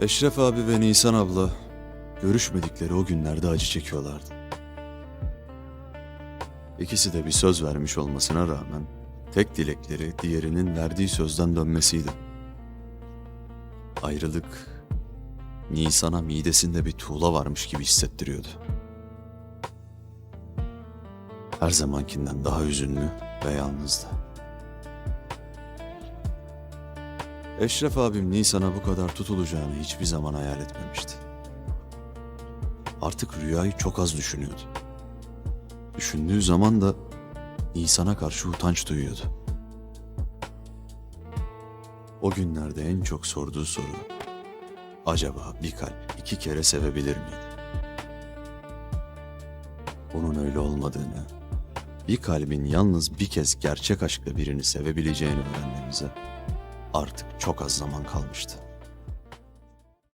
Eşref abi ve Nisan abla görüşmedikleri o günlerde acı çekiyorlardı. İkisi de bir söz vermiş olmasına rağmen tek dilekleri diğerinin verdiği sözden dönmesiydi. Ayrılık Nisan'a midesinde bir tuğla varmış gibi hissettiriyordu. Her zamankinden daha hüzünlü ve yalnızdı. Eşref abim Nisan'a bu kadar tutulacağını hiçbir zaman hayal etmemişti. Artık rüyayı çok az düşünüyordu. Düşündüğü zaman da Nisan'a karşı utanç duyuyordu. O günlerde en çok sorduğu soru, acaba bir kalp iki kere sevebilir miydi? Bunun öyle olmadığını, bir kalbin yalnız bir kez gerçek aşkla birini sevebileceğini öğrenmemize artık çok az zaman kalmıştı.